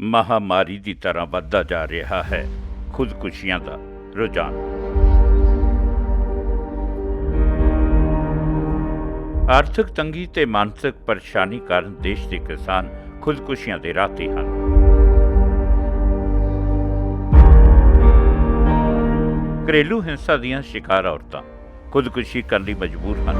ਮਹਾਮਾਰੀ ਦੀ ਤਰ੍ਹਾਂ ਵੱਧਦਾ ਜਾ ਰਿਹਾ ਹੈ। ਖੁਦਕੁਸ਼ੀਆਂ ਦਾ ਰੁਝਾਨ। ਆਰਥਿਕ ਤੰਗੀ ਤੇ ਮਾਨਸਿਕ ਪਰੇਸ਼ਾਨੀ ਕਾਰਨ ਦੇਸ਼ ਦੇ ਕਿਸਾਨ ਖੁਦਕੁਸ਼ੀਆਂ ਦੇ ਰਾਹ ਤੇ ਹਨ। ਘਰੇਲੂ ਹਿੰਸਾ ਦੀਆਂ ਸ਼ਿਕਾਰ ਔਰਤਾਂ ਖੁਦਕੁਸ਼ੀ ਕਰਨ ਲਈ ਮਜਬੂਰ ਹਨ।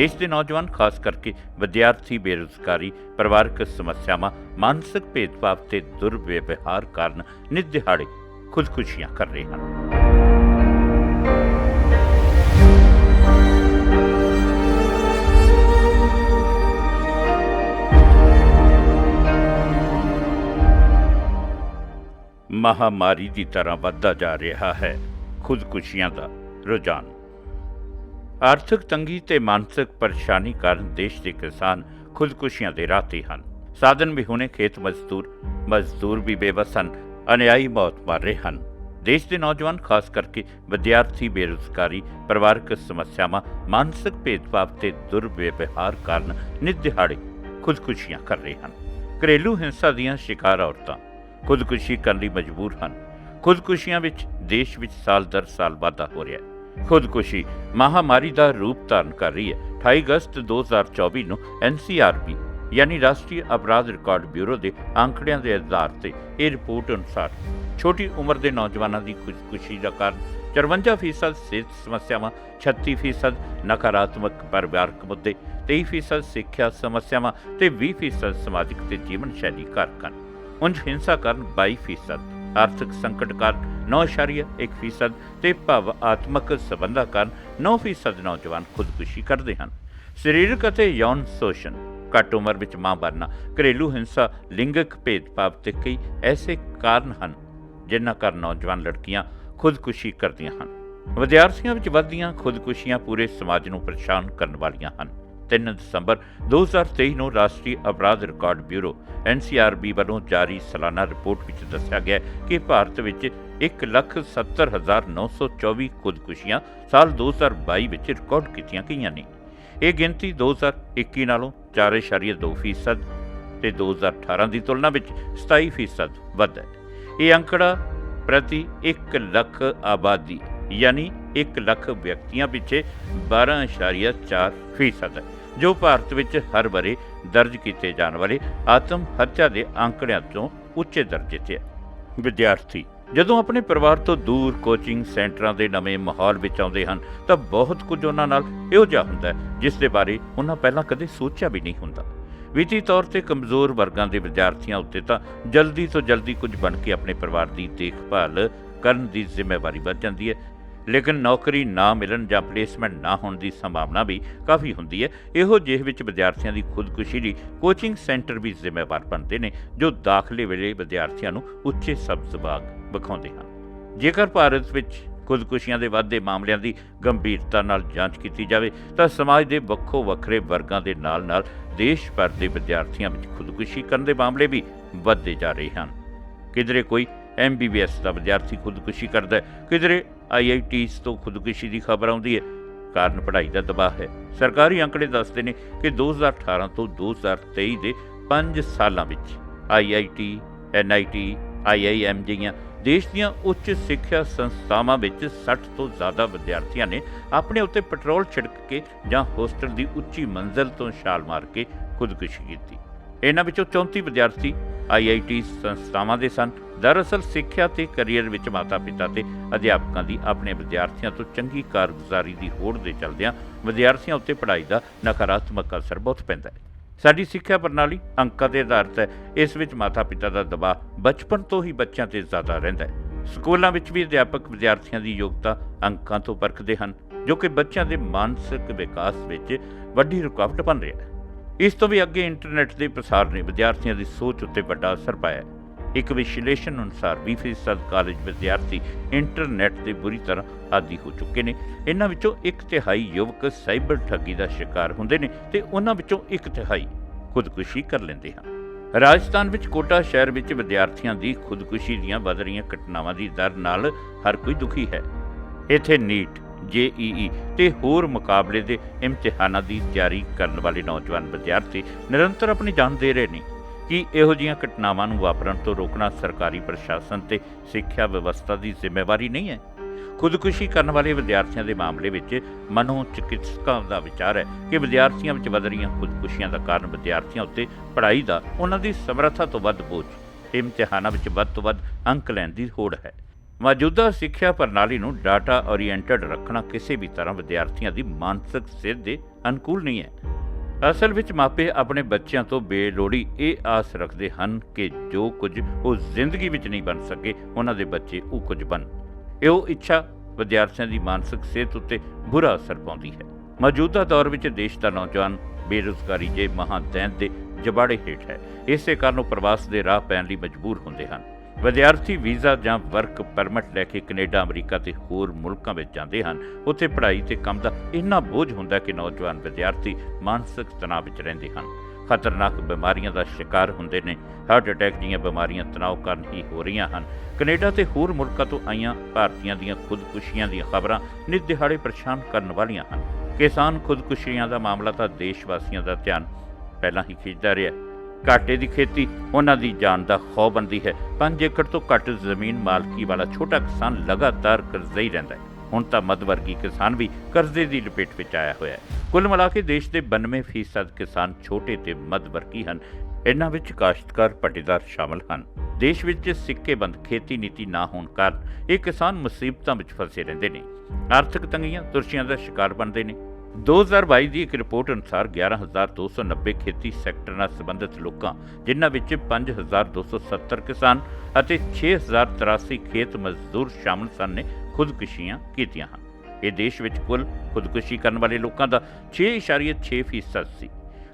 ਦੇਸ਼ ਦੇ ਨੌਜਵਾਨ, ਖਾਸ ਕਰਕੇ ਵਿਦਿਆਰਥੀ ਬੇਰੁਜ਼ਗਾਰੀ, ਪਰਿਵਾਰਕ ਸਮੱਸਿਆਵਾਂ, ਮਾਨਸਿਕ ਭੇਦਭਾਵ ਤੇ ਦੁਰਵਿਵਹਾਰ ਕਾਰਨ ਨਿਤ ਦਿਹਾੜੇ ਖੁਦਕੁਸ਼ੀਆਂ ਕਰ ਰਹੇ ਹਨ। ਮਹਾਮਾਰੀ ਦੀ ਤਰ੍ਹਾਂ ਵੱਧਦਾ ਜਾ ਰਿਹਾ ਹੈ। ਖੁਦਕੁਸ਼ੀਆਂ ਦਾ ਰੁਝਾਨ ਆਰਥਿਕ ਤੰਗੀ ਤੇ ਮਾਨਸਿਕ ਪਰੇਸ਼ਾਨੀ ਕਾਰਨ ਦੇਸ਼ ਦੇ ਕਿਸਾਨ ਖੁਦਕੁਸ਼ੀਆਂ ਦੇ ਰਾਹ ਤੇ ਹਨ। ਸਾਧਨ ਵੀ ਹੁਣੇ ਖੇਤ ਮਜ਼ਦੂਰ ਮਜ਼ਦੂਰ ਵੀ ਬੇਵਸ ਹਨ, ਅਨਿਆਈ ਮੌਤ ਮਰ ਰਹੇ ਹਨ। ਦੇਸ਼ ਦੇ ਨੌਜਵਾਨ, ਖਾਸ ਕਰਕੇ ਵਿਦਿਆਰਥੀ ਬੇਰੁਜ਼ਗਾਰੀ, ਪਰਿਵਾਰਕ ਸਮੱਸਿਆਵਾਂ, ਮਾਨਸਿਕ ਭੇਦਭਾਵ ਤੇ ਦੁਰਵਿਵਹਾਰ ਕਾਰਨ ਨਿਤ ਦਿਹਾੜੇ ਖੁਦਕੁਸ਼ੀਆਂ ਕਰ ਰਹੇ ਹਨ। ਘਰੇਲੂ ਹਿੰਸਾ ਦੀਆਂ ਸ਼ਿਕਾਰ ਔਰਤਾਂ ਖੁਦਕੁਸ਼ੀ ਕਰਨ ਲਈ ਮਜਬੂਰ ਹਨ। ਖੁਦਕੁਸ਼ੀਆਂ ਵਿੱਚ ਦੇਸ਼ ਵਿੱਚ ਸਾਲ ਦਰ ਸਾਲ ਵਾਧਾ ਹੋ ਰਿਹਾ ਹੈ। ਖੁਦਕੁਸ਼ੀ, ਮਹਾਮਾਰੀ ਦਾ ਰੂਪ ਧਾਰਨ ਕਰ ਰਹੀ ਹੈ। 28 ਅਗਸਤ 2024 ਨੂੰ ਐਨਸੀਆਰਬੀ ਯਾਨੀ ਰਾਸ਼ਟਰੀ ਅਪਰਾਧ ਰਿਕਾਰਡ ਬਿਊਰੋ ਦੇ ਅੰਕੜਿਆਂ ਦੇ ਆਧਾਰ ਤੇ ਇਹ ਰਿਪੋਰਟ ਅਨੁਸਾਰ ਛੋਟੀ ਉਮਰ ਦੇ ਨੌਜਵਾਨਾਂ ਦੀ ਖੁਦਕੁਸ਼ੀ ਦਾ ਕਾਰਨ 54% ਸਿਹਤ ਸਮੱਸਿਆਵਾਂ 36% ਨਕਾਰਾਤਮਕ ਪਰਿਵਾਰਕ ਮੁੱਦੇ 23% ਸਿੱਖਿਆ ਸਮੱਸਿਆਵਾਂ ਤੇ 20% ਸਮਾਜਿਕ ਤੇ ਜੀਵਨ ਸ਼ੈਲੀ ਕਾਰਕ ਹਨ। ਉਂਝ ਹਿੰਸਾ ਕਾਰਨ 22% ਆਰਥਿਕ ਸੰਕਟ ਕਾਰਨ 9.1 ਫੀਸਦ ਤੇ ਭਾਵ ਆਤਮਕ ਸਬੰਧਾਂ ਕਾਰਨ 9 ਫੀਸਦ ਨੌਜਵਾਨ ਖੁਦਕੁਸ਼ੀ ਕਰਦੇ ਹਨ। ਸਰੀਰਕ ਅਤੇ ਯੌਨ ਸ਼ੋਸ਼ਣ, ਘੱਟ ਉਮਰ ਵਿੱਚ ਮਾਂ ਬਣਨਾ, ਘਰੇਲੂ ਹਿੰਸਾ, ਲਿੰਗਕ ਭੇਦਭਾਵ ਤੇ ਕਈ ਐਸੇ ਕਾਰਨ ਹਨ, ਜਿਨ੍ਹਾਂ ਕਾਰਨ ਨੌਜਵਾਨ ਲੜਕੀਆਂ ਖੁਦਕੁਸ਼ੀ ਕਰਦੀਆਂ ਹਨ। ਵਿਦਿਆਰਥੀਆਂ ਵਿੱਚ ਵੱਧਦੀਆਂ ਖੁਦਕੁਸ਼ੀਆਂ ਪੂਰੇ ਸਮਾਜ ਨੂੰ ਪਰੇਸ਼ਾਨ ਕਰਨ ਵਾਲੀਆਂ ਹਨ। 3 ਦਸੰਬਰ 2023 ਨੂੰ ਰਾਸ਼ਟਰੀ ਅਪਰਾਧ ਰਿਕਾਰਡ ਬਿਊਰੋ ਐਨਸੀਆਰਬੀ ਵੱਲੋਂ ਜਾਰੀ ਸਾਲਾਨਾ ਰਿਪੋਰਟ ਵਿੱਚ ਦੱਸਿਆ ਗਿਆ ਕਿ ਭਾਰਤ ਵਿੱਚ 170924 ਖੁਦਕੁਸ਼ੀਆਂ ਸਾਲ 2022 ਵਿੱਚ ਰਿਕਾਰਡ ਕੀਤੀਆਂ ਗਈਆਂ ਨੇ। ਇਹ ਗਿਣਤੀ 2021 ਨਾਲੋਂ 4.2% ਤੇ 2018 ਦੀ ਤੁਲਨਾ ਵਿੱਚ 27% ਵੱਧ ਹੈ। ਇਹ ਅੰਕੜਾ ਪ੍ਰਤੀ 1 ਲੱਖ ਆਬਾਦੀ, ਯਾਨੀ 1 ਲੱਖ ਵਿਅਕਤੀਆਂ ਪਿੱਛੇ 12.4% ਹੈ। ਜੋ ਭਾਰਤ ਵਿੱਚ ਹਰ ਬਰੇ ਦਰਜ ਕੀਤੇ ਜਾਣ ਵਾਲੇ ਆਤਮ ਹੱਤਿਆ ਦੇ ਅੰਕੜਿਆਂ ਤੋਂ ਉੱਚੇ ਦਰਜੇ ਤੇ ਹੈ। ਵਿਦਿਆਰਥੀ, ਜਦੋਂ ਆਪਣੇ ਪਰਿਵਾਰ ਤੋਂ ਦੂਰ ਕੋਚਿੰਗ ਸੈਂਟਰਾਂ ਦੇ ਨਵੇਂ ਮਾਹੌਲ ਵਿੱਚ ਆਉਂਦੇ ਹਨ, ਤਾਂ ਬਹੁਤ ਕੁਝ ਉਹਨਾਂ ਨਾਲ ਇਹੋ ਜਿਹਾ ਹੁੰਦਾ ਜਿਸ ਦੇ ਬਾਰੇ ਉਹਨਾਂ ਪਹਿਲਾਂ ਕਦੇ ਸੋਚਿਆ ਵੀ ਨਹੀਂ ਹੁੰਦਾ। ਵਿੱਤੀ ਤੌਰ ਤੇ ਕਮਜ਼ੋਰ ਵਰਗਾਂ ਦੇ ਵਿਦਿਆਰਥੀਆਂ ਉੱਤੇ ਤਾਂ ਜਲਦੀ ਤੋਂ ਜਲਦੀ ਕੁਝ ਬਣ ਕੇ ਆਪਣੇ ਪਰਿਵਾਰ ਦੀ ਦੇਖਭਾਲ ਕਰਨ ਦੀ ਜ਼ਿੰਮੇਵਾਰੀ ਵੱਧ ਜਾਂਦੀ ਹੈ ਲੇਕਿਨ ਨੌਕਰੀ ਨਾ ਮਿਲਣ ਜਾਂ ਪਲੇਸਮੈਂਟ ਨਾ ਹੋਣ ਦੀ ਸੰਭਾਵਨਾ ਵੀ ਕਾਫੀ ਹੁੰਦੀ ਹੈ। ਇਹੋ ਜਿਹੇ ਵਿੱਚ ਵਿਦਿਆਰਥੀਆਂ ਦੀ ਖੁਦਕੁਸ਼ੀ ਲਈ ਕੋਚਿੰਗ ਸੈਂਟਰ ਵੀ ਜ਼ਿੰਮੇਵਾਰ ਬਣਦੇ ਨੇ, ਜੋ ਦਾਖਲੇ ਵੇਲੇ ਵਿਦਿਆਰਥੀਆਂ ਨੂੰ ਉੱਚੇ ਸਬਜ਼ ਬਾਗ ਵਿਖਾਉਂਦੇ ਹਨ। ਜੇਕਰ ਭਾਰਤ ਵਿੱਚ ਖੁਦਕੁਸ਼ੀਆਂ ਦੇ ਵਾਧੇ ਮਾਮਲਿਆਂ ਦੀ ਗੰਭੀਰਤਾ ਨਾਲ ਜਾਂਚ ਕੀਤੀ ਜਾਵੇ, ਤਾਂ ਸਮਾਜ ਦੇ ਵੱਖੋ ਵੱਖਰੇ ਵਰਗਾਂ ਦੇ ਨਾਲ-ਨਾਲ ਦੇਸ਼ ਭਰ ਦੇ ਵਿਦਿਆਰਥੀਆਂ ਵਿੱਚ ਖੁਦਕੁਸ਼ੀ ਕਰਨ ਦੇ ਮਾਮਲੇ ਵੀ ਵੱਧਦੇ ਜਾ ਰਹੇ ਹਨ। ਕਿਧਰੇ ਕੋਈ ਐਮਬੀਬੀਐਸ ਦਾ ਵਿਦਿਆਰਥੀ ਖੁਦਕੁਸ਼ੀ ਕਰਦਾ ਹੈ, ਕਿਧਰੇ ਆਈਆਈਟੀਸ ਤੋਂ ਖੁਦਕੁਸ਼ੀ ਦੀ ਖਬਰ ਆਉਂਦੀ ਹੈ। ਕਾਰਨ ਪੜ੍ਹਾਈ ਦਾ ਦਬਾਅ ਹੈ। ਸਰਕਾਰੀ ਅੰਕੜੇ ਦੱਸਦੇ ਨੇ ਕਿ 2018 ਤੋਂ 2023 ਦੇ 5 ਸਾਲਾਂ ਵਿੱਚ ਆਈਆਈਟੀ, ਐਨਆਈਟੀ, ਆਈਆਈਐਮ ਜਿਹੀਆਂ ਦੇਸ਼ ਦੀਆਂ ਉੱਚ ਸਿੱਖਿਆ ਸੰਸਥਾਵਾਂ ਵਿੱਚ 60 ਤੋਂ ਜ਼ਿਆਦਾ ਵਿਦਿਆਰਥੀਆਂ ਨੇ ਆਪਣੇ ਉੱਤੇ ਪੈਟਰੋਲ ਛਿੜਕ ਕੇ ਜਾਂ ਹੋਸਟਲ ਦੀ ਉੱਚੀ ਮੰਜ਼ਲ ਤੋਂ ਛਾਲ ਮਾਰ ਕੇ ਖੁਦਕੁਸ਼ੀ ਕੀਤੀ। ਇਹਨਾਂ ਵਿੱਚੋਂ 34 ਵਿਦਿਆਰਥੀ ਆਈਆਈਟੀ ਸੰਸਥਾਵਾਂ ਦੇ ਸਨ। ਦਰਅਸਲ ਸਿੱਖਿਆ ਤੇ ਕੈਰੀਅਰ ਵਿੱਚ ਮਾਤਾ-ਪਿਤਾ ਤੇ ਅਧਿਆਪਕਾਂ ਦੀ ਆਪਣੇ ਵਿਦਿਆਰਥੀਆਂ ਤੋਂ ਚੰਗੀ ਕਾਰਗੁਜ਼ਾਰੀ ਦੀ ਹੋੜ ਦੇ ਚਲਦਿਆਂ ਵਿਦਿਆਰਥੀਆਂ ਉੱਤੇ ਪੜ੍ਹਾਈ ਦਾ ਨਕਾਰਾਤਮਕ ਅਸਰ ਬਹੁਤ ਪੈਂਦਾ ਹੈ। ਸਾਡੀ ਸਿੱਖਿਆ ਪ੍ਰਣਾਲੀ ਅੰਕਾਂ ਤੇ ਆਧਾਰਿਤ ਹੈ। ਇਸ ਵਿੱਚ ਮਾਤਾ-ਪਿਤਾ ਦਾ ਦਬਾਅ ਬਚਪਨ ਤੋਂ ਹੀ ਬੱਚਿਆਂ ਤੇ ਜ਼ਿਆਦਾ ਰਹਿੰਦਾ ਹੈ। ਸਕੂਲਾਂ ਵਿੱਚ ਵੀ ਅਧਿਆਪਕ ਵਿਦਿਆਰਥੀਆਂ ਦੀ ਯੋਗਤਾ ਅੰਕਾਂ ਤੋਂ ਪਰਖਦੇ ਹਨ, ਜੋ ਕਿ ਬੱਚਿਆਂ ਦੇ ਮਾਨਸਿਕ ਵਿਕਾਸ ਵਿੱਚ ਵੱਡੀ ਰੁਕਾਵਟ ਬਣ ਰਿਹਾ ਹੈ। ਇਸ ਤੋਂ ਵੀ ਅੱਗੇ ਇੰਟਰਨੈਟ ਦੇ ਪ੍ਰਸਾਰ ਨੇ ਵਿਦਿਆਰਥੀਆਂ ਦੀ ਸੋਚ ਉੱਤੇ ਵੱਡਾ ਅਸਰ ਪਾਇਆ ਇੱਕ ਵਿਸ਼ਲੇਸ਼ਣ ਅਨੁਸਾਰ 20% ਕਾਲਜ ਵਿਦਿਆਰਥੀ ਇੰਟਰਨੈਟ ਦੇ ਬੁਰੀ ਤਰ੍ਹਾਂ ਆਦੀ ਹੋ ਚੁੱਕੇ ਨੇ। ਇਹਨਾਂ ਵਿੱਚੋਂ ਇੱਕ ਤਿਹਾਈ ਯੁਵਕ ਸਾਈਬਰ ਠੱਗੀ ਦਾ ਸ਼ਿਕਾਰ ਹੁੰਦੇ ਨੇ ਤੇ ਉਹਨਾਂ ਵਿੱਚੋਂ ਇੱਕ ਤਿਹਾਈ ਖੁਦਕੁਸ਼ੀ ਕਰ ਲੈਂਦੇ ਹਨ। ਰਾਜਸਥਾਨ ਵਿੱਚ ਕੋਟਾ ਸ਼ਹਿਰ ਵਿੱਚ ਵਿਦਿਆਰਥੀਆਂ ਦੀ ਖੁਦਕੁਸ਼ੀ ਦੀਆਂ ਵੱਧ ਰਹੀਆਂ ਘਟਨਾਵਾਂ ਦੀ ਦਰ ਨਾਲ ਹਰ ਕੋਈ ਦੁਖੀ ਹੈ। ਇੱਥੇ ਨੀਟ ਜੇਈਈ ਤੇ ਹੋਰ ਮੁਕਾਬਲੇ ਦੇ ਇਮਤਿਹਾਨਾਂ ਦੀ ਤਿਆਰੀ ਕਰਨ ਵਾਲੇ ਨੌਜਵਾਨ ਵਿਦਿਆਰਥੀ ਨਿਰੰਤਰ ਆਪਣੀ ਜਾਨ ਦੇ ਰਹੇ ਨੇ ਕਿ ਇਹੋ ਜਿਹੀਆਂ ਘਟਨਾਵਾਂ ਨੂੰ ਵਾਪਰਨ ਤੋਂ ਰੋਕਣਾ ਸਰਕਾਰੀ ਪ੍ਰਸ਼ਾਸਨ ਤੇ ਸਿੱਖਿਆ ਵਿਵਸਥਾ ਦੀ ਜ਼ਿੰਮੇਵਾਰੀ ਨਹੀਂ ਹੈ। ਖੁਦਕੁਸ਼ੀ ਕਰਨ ਵਾਲੇ ਵਿਦਿਆਰਥੀਆਂ ਦੇ ਮਾਮਲੇ ਵਿੱਚ ਮਨੋ ਚਿਕਿਤਸਕਾਂ ਦਾ ਵਿਚਾਰ ਹੈ ਕਿ ਵਿਦਿਆਰਥੀਆਂ ਵਿੱਚ ਵਧ ਰਹੀਆਂ ਖੁਦਕੁਸ਼ੀਆਂ ਦਾ ਕਾਰਨ ਵਿਦਿਆਰਥੀਆਂ ਉੱਤੇ ਪੜ੍ਹਾਈ ਦਾ ਉਹਨਾਂ ਦੀ ਸਮਰੱਥਾ ਤੋਂ ਵੱਧ ਬੋਝ, ਇਮਤਿਹਾਨਾਂ ਵਿੱਚ ਵੱਧ ਤੋਂ ਵੱਧ ਅੰਕ ਲੈਣ ਦੀ ਹੋੜ ਹੈ। ਮੌਜੂਦਾ ਸਿੱਖਿਆ ਪ੍ਰਣਾਲੀ ਨੂੰ ਡਾਟਾ ਓਰੀਐਂਟਡ ਰੱਖਣਾ ਕਿਸੇ ਵੀ ਤਰ੍ਹਾਂ ਵਿਦਿਆਰਥੀਆਂ ਦੀ ਮਾਨਸਿਕ ਸਿਹਤ ਦੇ ਅਨੁਕੂਲ ਨਹੀਂ ਹੈ। ਅਸਲ ਵਿੱਚ ਮਾਪੇ ਆਪਣੇ ਬੱਚਿਆਂ ਤੋਂ ਬੇਲੋੜੀ ਇਹ ਆਸ ਰੱਖਦੇ ਹਨ ਕਿ ਜੋ ਕੁਝ ਉਹ ਜ਼ਿੰਦਗੀ ਵਿੱਚ ਨਹੀਂ ਬਣ ਸਕੇ, ਉਹਨਾਂ ਦੇ ਬੱਚੇ ਉਹ ਕੁਝ ਬਣ। ਇਹ ਉਹ ਇੱਛਾ ਵਿਦਿਆਰਥੀਆਂ ਦੀ ਮਾਨਸਿਕ ਸਿਹਤ ਉੱਤੇ ਬੁਰਾ ਅਸਰ ਪਾਉਂਦੀ ਹੈ। ਮੌਜੂਦਾ ਦੌਰ ਵਿੱਚ ਦੇਸ਼ ਦਾ ਨੌਜਵਾਨ ਬੇਰੁਜ਼ਗਾਰੀ ਜੇ ਮਹਾਂ ਦੈਂਤ ਦੇ ਜਬਾੜੇ ਹੇਠ ਹੈ, ਇਸੇ ਕਾਰਨ ਉਹ ਪ੍ਰਵਾਸ ਦੇ ਰਾਹ ਪੈਣ ਲਈ ਮਜਬੂਰ ਹੁੰਦੇ ਹਨ। ਵਿਦਿਆਰਥੀ ਵੀਜ਼ਾ ਜਾਂ ਵਰਕ ਪਰਮਿਟ ਲੈ ਕੇ ਕੈਨੇਡਾ, ਅਮਰੀਕਾ ਤੇ ਹੋਰ ਮੁਲਕਾਂ ਵਿੱਚ ਜਾਂਦੇ ਹਨ, ਉੱਥੇ ਪੜ੍ਹਾਈ ਤੇ ਕੰਮ ਦਾ ਇੰਨਾ ਬੋਝ ਹੁੰਦਾ ਕਿ ਨੌਜਵਾਨ ਵਿਦਿਆਰਥੀ ਮਾਨਸਿਕ ਤਣਾਅ ਵਿੱਚ ਰਹਿੰਦੇ ਹਨ। ਖਤਰਨਾਕ ਬਿਮਾਰੀਆਂ ਦਾ ਸ਼ਿਕਾਰ ਹੁੰਦੇ ਨੇ। ਹਾਰਟ ਅਟੈਕ ਦੀਆਂ ਬਿਮਾਰੀਆਂ ਤਣਾਅ ਕਾਰਨ ਹੀ ਹੋ ਰਹੀਆਂ ਹਨ। ਕੈਨੇਡਾ ਤੇ ਹੋਰ ਮੁਲਕਾਂ ਤੋਂ ਆਈਆਂ ਭਾਰਤੀਆਂ ਦੀਆਂ ਖੁਦਕੁਸ਼ੀਆਂ ਦੀਆਂ ਖਬਰਾਂ ਨਿਤ ਦਿਹਾੜੇ ਪਰੇਸ਼ਾਨ ਕਰਨ ਵਾਲੀਆਂ ਹਨ। ਕਿਸਾਨ ਖੁਦਕੁਸ਼ੀਆਂ ਦਾ ਮਾਮਲਾ ਤਾਂ ਦੇਸ਼ ਵਾਸੀਆਂ ਦਾ ਧਿਆਨ ਪਹਿਲਾਂ ਹੀ ਖਿੱਚਦਾ ਰਿਹਾ ਘਾਟੇ ਦੀ ਖੇਤੀ, ਉਹਨਾਂ ਦੀ ਜਾਨ ਦਾ ਖੌਅ ਬਣਦੀ ਹੈ। 5 ਏਕੜ ਤੋਂ ਘੱਟ ਜ਼ਮੀਨ ਮਾਲਕੀ ਵਾਲਾ ਛੋਟਾ ਕਿਸਾਨ ਲਗਾਤਾਰ ਕਰਜ਼ਈ ਰਹਿੰਦਾ ਹੈ। ਹੁਣ ਤਾਂ ਮੱਧ ਵਰਗੀ ਕਿਸਾਨ ਵੀ ਕਰਜ਼ੇ ਦੀ ਲਪੇਟ ਵਿੱਚ ਆਇਆ ਹੋਇਆ ਹੈ। ਕੁੱਲ ਮਿਲਾ ਕੇ ਦੇਸ਼ ਦੇ 92% ਕਿਸਾਨ ਛੋਟੇ ਤੇ ਮੱਧਵਰਗੀ ਹਨ। ਇਹਨਾਂ ਵਿੱਚ ਕਾਸ਼ਤਕਾਰ ਪਟੀਦਾਰ ਸ਼ਾਮਲ ਹਨ। ਦੇਸ਼ ਵਿੱਚ ਸਿੱਕੇਬੰਦ ਖੇਤੀ ਨੀਤੀ ਨਾ ਹੋਣ ਕਾਰਨ ਇਹ ਕਿਸਾਨ ਮੁਸੀਬਤਾਂ ਵਿੱਚ ਫਸੇ ਰਹਿੰਦੇ ਨੇ। ਆਰਥਿਕ ਤੰਗੀਆਂ ਤੁਰਸ਼ੀਆਂ ਦਾ ਸ਼ਿਕਾਰ ਬਣਦੇ ਨੇ। 2022 ਦੀ ਇੱਕ ਰਿਪੋਰਟ ਅਨੁਸਾਰ 11290 ਖੇਤੀ ਸੈਕਟਰ ਨਾਲ ਸੰਬੰਧਿਤ ਲੋਕਾਂ, ਜਿਨ੍ਹਾਂ ਵਿੱਚ 5270 ਕਿਸਾਨ ਅਤੇ 6083 ਖੇਤ ਮਜ਼ਦੂਰ ਸ਼ਾਮਲ ਸਨ, ਨੇ ਖੁਦਕੁਸ਼ੀਆਂ ਕੀਤੀਆਂ ਹਨ। ਇਹ ਦੇਸ਼ ਵਿੱਚ ਕੁੱਲ ਖੁਦਕੁਸ਼ੀ ਕਰਨ ਵਾਲੇ ਲੋਕਾਂ ਦਾ 6.6% ਸੀ।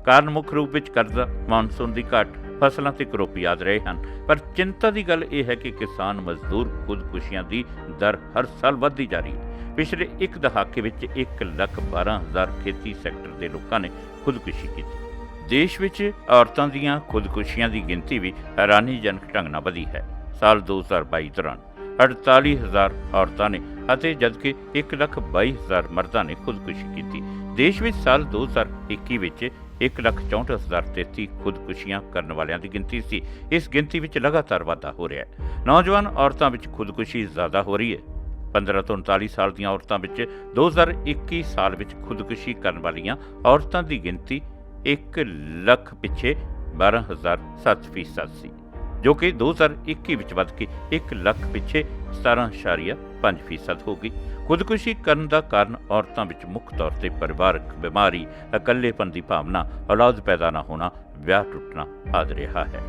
ਕਾਰਨ ਮੁੱਖ ਰੂਪ ਵਿੱਚ ਕਰਜ਼ਾ, ਮਾਨਸੂਨ ਦੀ ਘਾਟ, ਫਸਲਾਂ ਤੇ ਕਰੋਪੀ ਆਦ ਰਹੇ ਹਨ। ਪਰ ਚਿੰਤਾ ਦੀ ਗੱਲ ਇਹ ਹੈ ਕਿ ਕਿਸਾਨ ਮਜ਼ਦੂਰ ਖੁਦਕੁਸ਼ੀਆਂ ਦੀ ਦਰ ਹਰ ਸਾਲ ਵੱਧਦੀ ਜਾ ਰਹੀ ਹੈ। ਪਿਛਲੇ ਇੱਕ ਦਹਾਕੇ ਵਿੱਚ 1 ਲੱਖ 12 ਹਜ਼ਾਰ ਖੇਤੀ ਸੈਕਟਰ ਦੇ ਲੋਕਾਂ ਨੇ ਖੁਦਕੁਸ਼ੀ ਕੀਤੀ। ਦੇਸ਼ ਵਿੱਚ ਔਰਤਾਂ ਦੀਆਂ ਖੁਦਕੁਸ਼ੀਆਂ ਦੀ ਗਿਣਤੀ ਵੀ ਹੈਰਾਨੀਜਨਕ ਢੰਗ ਨਾਲ ਵਧੀ ਹੈ। ਸਾਲ 2022 ਦੌਰਾਨ 48000 ਔਰਤਾਂ ਨੇ ਅਤੇ ਜਦਕਿ 122000 ਮਰਦਾਂ ਨੇ ਖੁਦਕੁਸ਼ੀ ਕੀਤੀ, ਦੇਸ਼ ਵਿੱਚ ਸਾਲ 2021 ਵਿੱਚ 164033 ਖੁਦਕੁਸ਼ੀਆਂ ਕਰਨ ਵਾਲਿਆਂ ਦੀ ਗਿਣਤੀ ਸੀ। ਇਸ ਗਿਣਤੀ ਵਿੱਚ ਲਗਾਤਾਰ ਵਾਧਾ ਹੋ ਰਿਹਾ ਹੈ। ਨੌਜਵਾਨ ਔਰਤਾਂ ਵਿੱਚ ਖੁਦਕੁਸ਼ੀ ਜ਼ਿਆਦਾ ਹੋ ਰਹੀ ਹੈ। 15 ਤੋਂ 39 ਸਾਲ ਦੀਆਂ ਔਰਤਾਂ ਵਿੱਚ 2021 ਸਾਲ ਵਿੱਚ ਖੁਦਕੁਸ਼ੀ ਕਰਨ ਵਾਲੀਆਂ ਔਰਤਾਂ ਦੀ ਗਿਣਤੀ 1 ਲੱਖ ਪਿੱਛੇ 12007% ਸੀ, ਜੋ ਕਿ 2021 ਵਿੱਚ ਵੱਧ ਕੇ 1 ਲੱਖ ਪਿੱਛੇ 17.5% ਹੋ ਗਈ। ਖੁਦਕੁਸ਼ੀ ਕਰਨ ਦਾ ਕਾਰਨ ਔਰਤਾਂ ਵਿੱਚ ਮੁੱਖ ਤੌਰ ਤੇ ਪਰਿਵਾਰਕ ਬਿਮਾਰੀ, ਇਕੱਲੇਪਨ ਦੀ ਭਾਵਨਾ, ਔਲਾਦ ਪੈਦਾ ਨਾ ਹੋਣਾ, ਵਿਆਹ ਟੁੱਟਣਾ ਆਦਿ ਰਿਹਾ ਹੈ।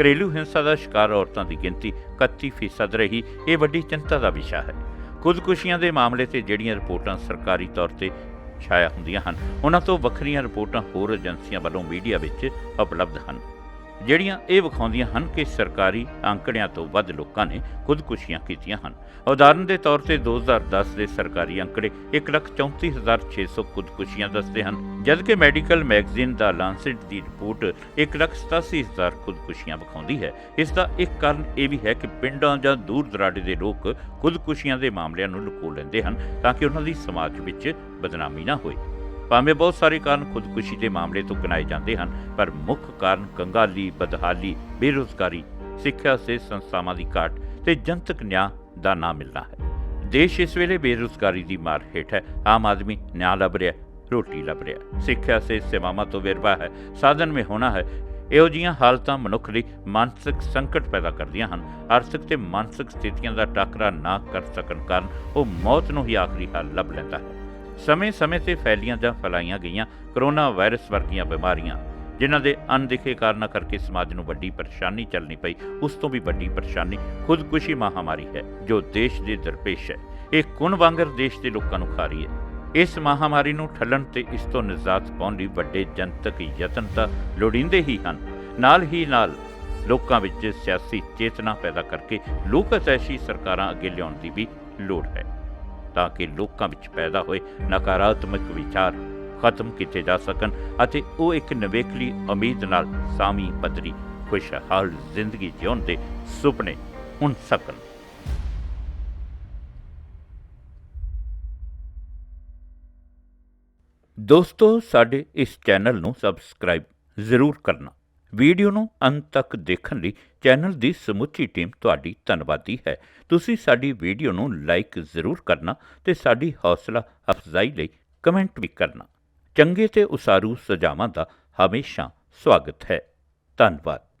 ਘਰੇਲੂ ਹਿੰਸਾ ਦਾ ਸ਼ਿਕਾਰ ਔਰਤਾਂ ਦੀ ਗਿਣਤੀ 31% ਰਹੀ, ਇਹ ਵੱਡੀ ਚਿੰਤਾ ਦਾ ਵਿਸ਼ਾ ਹੈ। ਖੁਦਕੁਸ਼ੀਆਂ ਦੇ ਮਾਮਲੇ ਤੇ ਜਿਹੜੀਆਂ ਰਿਪੋਰਟਾਂ ਸਰਕਾਰੀ ਤੌਰ ਤੇ ਛਾਇਆ ਹੁੰਦੀਆਂ ਹਨ, ਉਹਨਾਂ ਤੋਂ ਵੱਖਰੀਆਂ ਰਿਪੋਰਟਾਂ ਹੋਰ ਏਜੰਸੀਆਂ ਵੱਲੋਂ ਮੀਡੀਆ ਵਿੱਚ ਉਪਲਬਧ ਹਨ। ਜਿਹੜੀਆਂ ਇਹ ਵਿਖਾਉਂਦੀਆਂ ਹਨ ਕਿ ਸਰਕਾਰੀ ਅੰਕੜਿਆਂ ਤੋਂ ਵੱਧ ਲੋਕਾਂ ਨੇ ਖੁਦਕੁਸ਼ੀਆਂ ਕੀਤੀਆਂ ਹਨ। ਉਦਾਹਰਨ ਦੇ ਤੌਰ ਤੇ 2010 ਦੇ ਸਰਕਾਰੀ ਅੰਕੜੇ 134600 ਖੁਦਕੁਸ਼ੀਆਂ ਦੱਸਦੇ ਹਨ, ਜਦਕਿ ਮੈਡੀਕਲ ਮੈਗਜ਼ੀਨ ਦਾ ਲਾਂਸੈਟ ਦੀ ਰਿਪੋਰਟ 187000 ਖੁਦਕੁਸ਼ੀਆਂ ਵਿਖਾਉਂਦੀ ਹੈ। ਇਸ ਦਾ ਇੱਕ ਕਾਰਨ ਇਹ ਵੀ ਹੈ ਕਿ ਪਿੰਡਾਂ ਜਾਂ ਦੂਰ ਦਰਾਡੇ ਦੇ ਲੋਕ ਖੁਦਕੁਸ਼ੀਆਂ ਦੇ ਮਾਮਲਿਆਂ ਨੂੰ ਲੁਕੋ ਲੈਂਦੇ ਹਨ ਤਾਂ ਕਿ ਉਹਨਾਂ ਦੀ ਸਮਾਜ ਵਿੱਚ ਬਦਨਾਮੀ ਨਾ ਹੋਵੇ ਭਾਵੇਂ ਬਹੁਤ ਸਾਰੇ ਕਾਰਨ ਖੁਦਕੁਸ਼ੀ ਦੇ ਮਾਮਲੇ ਤੋਂ ਗਿਣਾਏ ਜਾਂਦੇ ਹਨ, ਪਰ ਮੁੱਖ ਕਾਰਨ ਕੰਗਾਲੀ, ਬਦਹਾਲੀ, ਬੇਰੁਜ਼ਗਾਰੀ, ਸਿੱਖਿਆ ਸੇ ਸੰਸਥਾਵਾਂ ਦੀ ਘਾਟ ਤੇ ਜਨਤਕ ਨਿਆਂ ਦਾ ਨਾ ਮਿਲਣਾ ਹੈ। ਦੇਸ਼ ਇਸ ਵੇਲੇ ਬੇਰੁਜ਼ਗਾਰੀ ਦੀ ਮਾਰ ਹੇਠ ਹੈ। ਆਮ ਆਦਮੀ ਨਿਆਂ ਲੱਭ ਰਿਹਾ, ਰੋਟੀ ਲੱਭ ਰਿਹਾ, ਸਿੱਖਿਆ ਸੇ ਸੇਵਾਵਾਂ ਤੋਂ ਵਿਰਵਾ ਹੈ, ਸਾਧਨ ਮੇ ਹੋਣਾ ਹੈ। ਇਹੋ ਜਿਹੀਆਂ ਹਾਲਤਾਂ ਮਨੁੱਖ ਲਈ ਮਾਨਸਿਕ ਸੰਕਟ ਪੈਦਾ ਕਰਦੀਆਂ ਹਨ। ਆਰਥਿਕ ਤੇ ਮਾਨਸਿਕ ਸਥਿਤੀਆਂ ਦਾ ਟਾਕਰਾ ਨਾ ਕਰ ਸਕਣ ਕਾਰਨ ਉਹ ਮੌਤ ਨੂੰ ਹੀ ਆਖਰੀ ਹੱਲ ਲੱਭ ਲੈਂਦਾ ਹੈ। ਸਮੇਂ-ਸਮੇਂ ਤੇ ਫੈਲੀਆਂ ਜਾਂ ਫੈਲਾਈਆਂ ਗਈਆਂ ਕਰੋਨਾ ਵਾਇਰਸ ਵਰਗੀਆਂ ਬਿਮਾਰੀਆਂ, ਜਿਨ੍ਹਾਂ ਦੇ ਅਣਦਿਖੇ ਕਾਰਨਾਂ ਕਰਕੇ ਸਮਾਜ ਨੂੰ ਵੱਡੀ ਪਰੇਸ਼ਾਨੀ ਚੱਲਣੀ ਪਈ, ਉਸ ਤੋਂ ਵੀ ਵੱਡੀ ਪਰੇਸ਼ਾਨੀ ਖੁਦਕੁਸ਼ੀ ਮਹਾਮਾਰੀ ਹੈ, ਜੋ ਦੇਸ਼ ਦੇ ਦਰਪੇਸ਼ ਹੈ। ਇਹ ਕੁਣ ਵਾਂਗਰ ਦੇਸ਼ ਦੇ ਲੋਕਾਂ ਨੂੰ ਖਾ ਰਹੀ ਹੈ। ਇਸ ਮਹਾਮਾਰੀ ਨੂੰ ਠੱਲਣ ਤੇ ਇਸ ਤੋਂ ਨਿਜਾਤ ਪਾਉਣ ਲਈ ਵੱਡੇ ਜਨਤਕ ਯਤਨ ਤਾਂ ਲੋੜੀਂਦੇ ਹੀ ਹਨ। ਨਾਲ ਹੀ ਨਾਲ ਲੋਕਾਂ ਵਿੱਚ ਸਿਆਸੀ ਚੇਤਨਾ ਪੈਦਾ ਕਰਕੇ ਲੋਕ ਅਤੈਸ਼ੀ ਸਰਕਾਰਾਂ ਅੱਗੇ ਲਿਆਉਣ ਦੀ ਵੀ ਲੋੜ ਹੈ। ਤਾਂ ਕਿ ਲੋਕਾਂ ਵਿੱਚ ਪੈਦਾ ਹੋਏ ਨਕਾਰਾਤਮਕ ਵਿਚਾਰ ਖਤਮ ਕੀਤੇ ਜਾ ਸਕਣ ਅਤੇ ਉਹ ਇੱਕ ਨਵੇਕਲੀ ਉਮੀਦ ਨਾਲ ਸਾਮੀ ਪੱਧਰੀ ਖੁਸ਼ਹਾਲ ਜ਼ਿੰਦਗੀ ਜਿਉਣ ਦੇ ਸੁਪਨੇ ਹੁਣ ਸਕਣ। ਦੋਸਤੋ, ਸਾਡੇ ਇਸ ਚੈਨਲ ਨੂੰ ਸਬਸਕ੍ਰਾਈਬ ਜ਼ਰੂਰ ਕਰਨਾ। ਵੀਡੀਓ ਨੂੰ ਅੰਤ ਤੱਕ ਦੇਖਣ ਲਈ ਚੈਨਲ ਦੀ ਸਮੁੱਚੀ ਟੀਮ ਤੁਹਾਡੀ ਧੰਨਵਾਦੀ ਹੈ। ਤੁਸੀਂ ਸਾਡੀ ਵੀਡੀਓ ਨੂੰ ਲਾਈਕ ਜ਼ਰੂਰ ਕਰਨਾ ਤੇ ਸਾਡੀ ਹੌਸਲਾ ਅਫਜ਼ਾਈ ਲਈ ਕਮੈਂਟ ਵੀ ਕਰਨਾ। ਚੰਗੇ ਤੇ ਉਸਾਰੂ ਸੁਝਾਵਾਂ ਦਾ ਹਮੇਸ਼ਾ ਸਵਾਗਤ ਹੈ। ਧੰਨਵਾਦ।